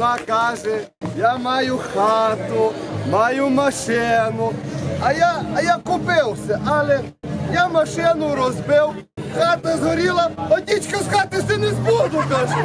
вона каже, я маю хату, маю машину. А я, а я купився, але я машину розбив, хата згоріла, а дічка з хати си не збуду, каже.